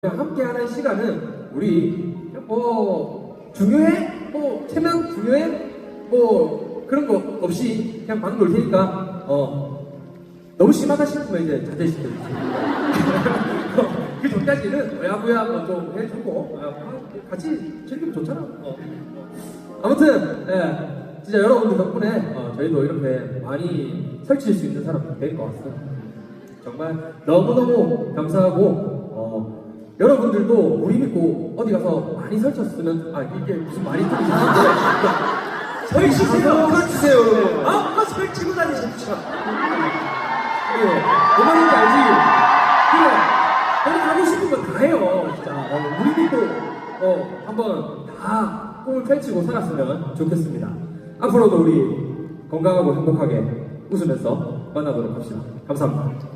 함께하는 시간은 우리 뭐 중요해? 뭐 체면 중요해? 뭐 그런 거 없이 그냥 막 놀 테니까 어 너무 심하다 싶으면 이제 자제시켜주세요. 그 전까지는 뭐야뭐야 뭐좀 해주고 어, 같이 즐기면 좋잖아. 어. 아무튼 예, 진짜 여러분들 덕분에 어, 저희도 이렇게 많이 설칠 수 있는 사람 된것 같습니다. 정말 너무너무 감사하고 어, 여러분들도 우리 믿고 어디 가서 많이 설쳤으면 아 이게 무슨 말이 틀리는데 설치세요. 설치세요 여러분 아까 설치고 다니셨죠? 예, 뭐 말인지 알지? 그래 거기 가고 싶은 거 다 해요 진짜 어, 우리 믿고 어, 한번 다 꿈을 펼치고 살았으면 좋겠습니다 앞으로도 우리 건강하고 행복하게 웃으면서 만나도록 합시다 감사합니다